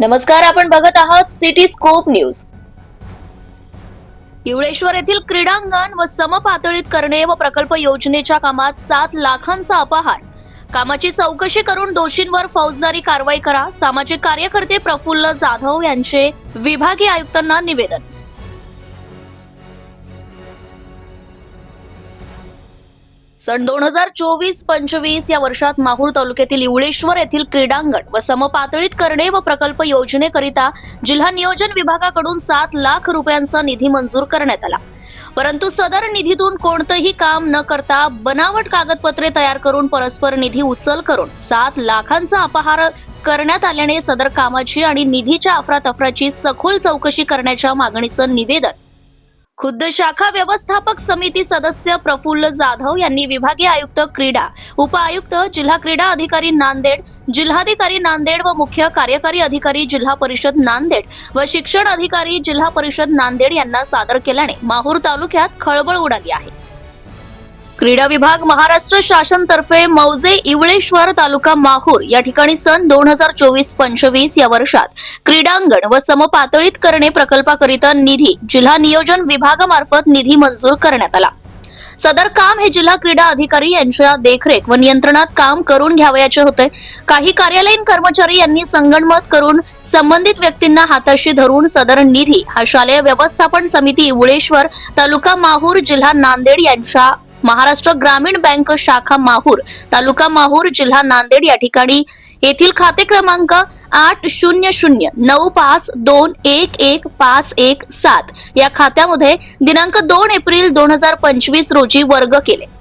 नमस्कार आपण बघत आहात सिटी स्कोप न्यूज. इवळेश्वर येथील क्रीडांगण व समपातळीत करणे व प्रकल्प योजनेच्या कामात सात लाखांचा अपहार. कामाची चौकशी करून दोषींवर फौजदारी कारवाई करा. सामाजिक कार्यकर्ते प्रफुल्ल जाधव यांचे विभागीय आयुक्तांना निवेदन. सन दोन हजार चोवीस पंचवीस या वर्षात माहूर तालुक्यातील इवळेश्वर येथील क्रीडांगण व समपातळीत करणे व प्रकल्प योजनेकरिता जिल्हा नियोजन विभागाकडून सात लाख रुपयांचा निधी मंजूर करण्यात आला. परंतु सदर निधीतून कोणतंही काम न करता बनावट कागदपत्रे तयार करून परस्पर निधी उचल करून सात लाखांचा अपहार करण्यात आल्याने सदर कामाची आणि निधीच्या अफरातफराची सखोल चौकशी करण्याच्या मागणीचं निवेदन खुद्द शाखा व्यवस्थापक समिती सदस्य प्रफुल्ल जाधव यांनी विभागीय आयुक्त क्रीडा उपआयुक्त जिल्हा क्रीडा अधिकारी नांदेड जिल्हाधिकारी नांदेड व मुख्य कार्यकारी अधिकारी जिल्हा परिषद नांदेड व शिक्षण अधिकारी जिल्हा परिषद नांदेड यांना सादर केल्याने माहूर तालुक्यात खळबळ उडाली आहे. क्रीडा विभाग महाराष्ट्र शासनतर्फे मौजे इवळेश्वर तालुका माहूर या ठिकाणी सन दोन हजार चोवीस पंचवीस या वर्षात क्रीडांगण व समपातळीत करणे प्रकल्पाकरिता निधी जिल्हा नियोजन विभागामार्फत निधी मंजूर करण्यात आला. सदर काम हे जिल्हा क्रीडा अधिकारी यांच्या देखरेख व नियंत्रणात काम करून घ्यावयाचे होते. काही कार्यालयीन कर्मचारी यांनी संगणमत करून संबंधित व्यक्तींना हाताशी धरून सदर निधी हा शालेय व्यवस्थापन समिती इवळेश्वर तालुका माहूर जिल्हा नांदेड यांच्या महाराष्ट्र ग्रामीण बँक शाखा माहूर तालुका माहूर जिल्हा नांदेड या ठिकाणी. येथील खाते क्रमांक आठ शून्य शून्य नऊ पाच दोन एक एक पाच एक सात या खात्यामध्ये दिनांक दोन एप्रिल दोन हजार पंचवीस रोजी वर्ग केले.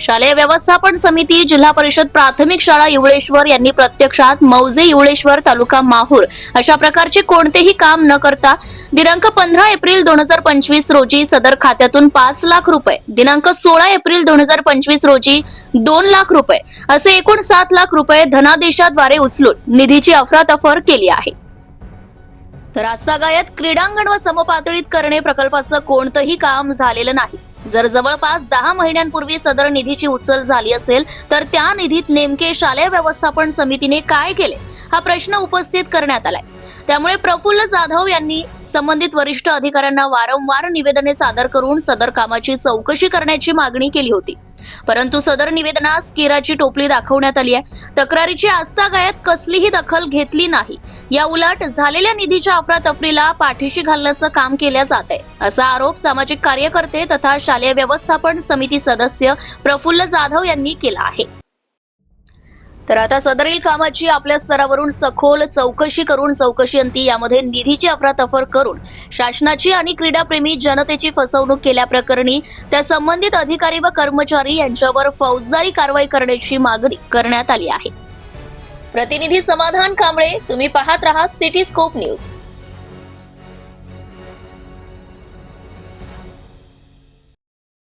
शालेय व्यवस्थापन समिती जिल्हा परिषद प्राथमिक शाळा युवळेश्वर यांनी प्रत्यक्षात मौजे युवळेश्वर तालुका माहूर अशा प्रकारचे कोणतेही काम न करता दिनांक पंधरा एप्रिल दोन हजार पंचवीस रोजी सदर खात्यातून पाच लाख रुपये दिनांक सोळा एप्रिल दोन हजार पंचवीस रोजी दोन लाख रुपये असे एकूण सात लाख रुपये धनादेशाद्वारे उचलून निधीची अफरातफर केली आहे. तर आजतागायत क्रीडांगण व समपातळीत करणे प्रकल्पाचं कोणतंही काम झालेलं नाही. जर जवळपास दहा महिन्यांपूर्वी सदर निधीची उचल झाली असेल तर त्या निधीत नेमके शालेय व्यवस्थापन समितीने काय केले हा प्रश्न उपस्थित करण्यात आलाय. त्यामुळे प्रफुल्ल जाधव यांनी संबंधित वरिष्ठ अधिकाऱ्यांना वारंवार निवेदने सादर करून सदर कामाची चौकशी करण्याची मागणी केली होती. परंतु सदर निवेदनास केराची टोपली दाखवण्यात आली आहे. तक्रारीची आस्थागायत कसलीही दखल घेतली नाही. या उलट झालेल्या निधीच्या अफरातफरीला पाठीशी घालण्याचं काम केल्या जात आहे असा आरोप सामाजिक कार्यकर्ते तथा शालेय व्यवस्थापन समिती सदस्य प्रफुल्ल जाधव यांनी केला आहे. तर आता सदरील कामाची आपल्या स्तरावरून सखोल चौकशी करून चौकशी अंती यामध्ये निधीची अफरातफर करून शासनाची आणि क्रीडाप्रेमी जनतेची फसवणूक केल्याप्रकरणी त्या संबंधित अधिकारी व कर्मचारी यांच्यावर फौजदारी कारवाई करण्याची मागणी करण्यात आली आहे. प्रतिनिधी समाधान कांबळे तुम्ही पाहत रहा सिटी स्कोप न्यूज